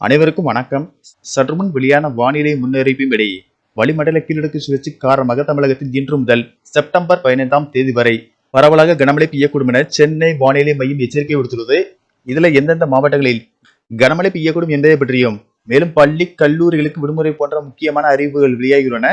அனைவருக்கும் வணக்கம். சற்றுமுன் வெளியான வானிலை முன்னறிவிப்பின்படி வளிமண்டல கீழடுக்கு சுழற்சி காரணமாக தமிழகத்தில் இன்று முதல் செப்டம்பர் பதினைந்தாம் தேதி வரை பரவலாக கனமழை பெய்யக்கூடும் என சென்னை வானிலை மையம் எச்சரிக்கை விடுத்துள்ளது. இதில் எந்தெந்த மாவட்டங்களில் கனமழை பெய்யக்கூடும் என்பதை பற்றியும் மேலும் பள்ளி கல்லூரிகளுக்கு விடுமுறை போன்ற முக்கியமான அறிவிப்புகள் வெளியாகியுள்ளன.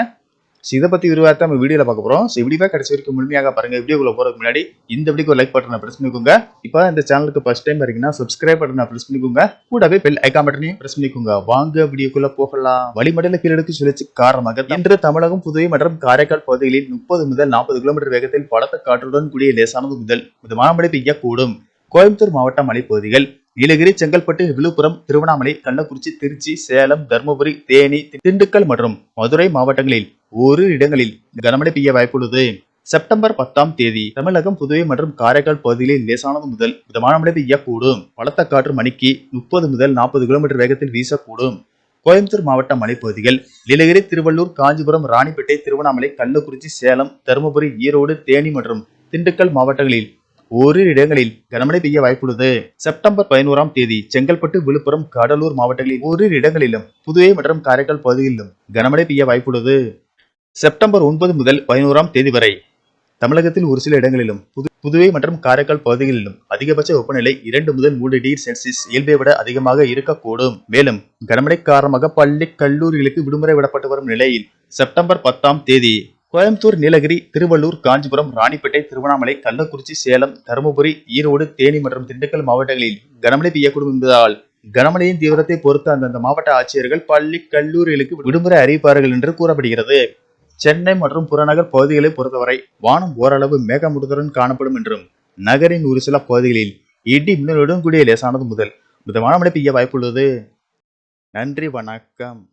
ஸோ இதை பற்றி விரிவாக நம்ம வீடியோவில் பார்க்க போகிறோம் ஸோ வீடியோ கடைசி வரைக்கும் முழுமையாக பாருங்கள் வீடியோக்குள்ள போகிறதுக்கு முன்னாடி இந்த வீடியோக்கு ஒரு லைக் பட்டனை ப்ரெஸ் பண்ணிக்கோங்க. இப்போ இந்த சேனலுக்கு ஃபஸ்ட் டைம் வரீங்கன்னா சப்ஸ்கிரைப் பட்டனை ப்ரெஸ் பண்ணிக்கோங்க. கூடவே பெல் ஐக்கான் பட்டனையும் ப்ரெஸ் பண்ணிக்கோங்க. வாங்க வீடியோக்குள்ள போகலாம். வளிமண்டல கீழடுக்கு சுழற்சி காரணமாக இன்று தமிழகம் புதுவை மற்றும் காரைக்கால் பகுதிகளில் முப்பது முதல் நாற்பது கிலோமீட்டர் வேகத்தில் பலத்த காற்றுடன் கூடிய லேசானது முதல் மிதமான மழை பெய்யக்கூடும். கோயம்புத்தூர் மாவட்ட மலைப்பகுதிகள் நீலகிரி செங்கல்பட்டு விழுப்புரம் திருவண்ணாமலை கள்ளக்குறிச்சி திருச்சி சேலம் தருமபுரி தேனி திண்டுக்கல் மற்றும் மதுரை மாவட்டங்களில் ஒரு இடங்களில் கனமழை பெய்ய வாய்ப்புள்ளது. செப்டம்பர் பத்தாம் தேதி தமிழகம் புதுவை மற்றும் காரைக்கால் பகுதிகளில் லேசானது முதல் மிதமான மழை பெய்யக்கூடும். பலத்த காற்று மணிக்கு முப்பது முதல் நாற்பது கிலோமீட்டர் வேகத்தில் வீசக்கூடும். கோயம்புத்தூர் மாவட்ட மலைப்பகுதிகள் நீலகிரி திருவள்ளூர் காஞ்சிபுரம் ராணிப்பேட்டை திருவண்ணாமலை கள்ளக்குறிச்சி சேலம் தருமபுரி ஈரோடு தேனி மற்றும் திண்டுக்கல் மாவட்டங்களில் ஒரு இடங்களில் கனமழை பெய்ய வாய்ப்புள்ளது. செப்டம்பர் பதினோராம் தேதி செங்கல்பட்டு விழுப்புரம் கடலூர் மாவட்டங்களில் ஓரிரு இடங்களிலும் புதுவை மற்றும் காரைக்கால் பகுதிகளிலும் கனமழை பெய்ய வாய்ப்புள்ளது. செப்டம்பர் ஒன்பது முதல் பதினோராம் தேதி வரை தமிழகத்தில் ஒரு சில இடங்களிலும் புது புதுவை மற்றும் காரைக்கால் பகுதிகளிலும் அதிகபட்ச வெப்பநிலை இரண்டு முதல் மூன்று டிகிரி செல்சியஸ் இயல்பை விட அதிகமாக இருக்கக்கூடும். மேலும் கனமழை காரணமாக பள்ளி கல்லூரிகளுக்கு விடுமுறை விடப்பட்டு வரும் நிலையில் செப்டம்பர் பத்தாம் தேதி கோயம்புத்தூர் நீலகிரி திருவள்ளூர் காஞ்சிபுரம் ராணிப்பேட்டை திருவண்ணாமலை கள்ளக்குறிச்சி சேலம் தருமபுரி ஈரோடு தேனி மற்றும் திண்டுக்கல் மாவட்டங்களில் கனமழை பெய்யக்கூடும் என்பதால் கனமழையின் தீவிரத்தை பொறுத்து அந்தந்த மாவட்ட ஆட்சியர்கள் பள்ளி கல்லூரிகளுக்கு விடுமுறை அறிவிப்பார்கள் என்று கூறப்படுகிறது. சென்னை மற்றும் புறநகர் பகுதிகளை பொறுத்தவரை வானம் ஓரளவு மேகமூட்டத்துடன் காணப்படும் என்றும் நகரின் ஒரு சில பகுதிகளில் இடி மின்னலுடன் கூடிய லேசானது முதல். மிதமான மழை பெய்ய வாய்ப்புள்ளது. நன்றி வணக்கம்.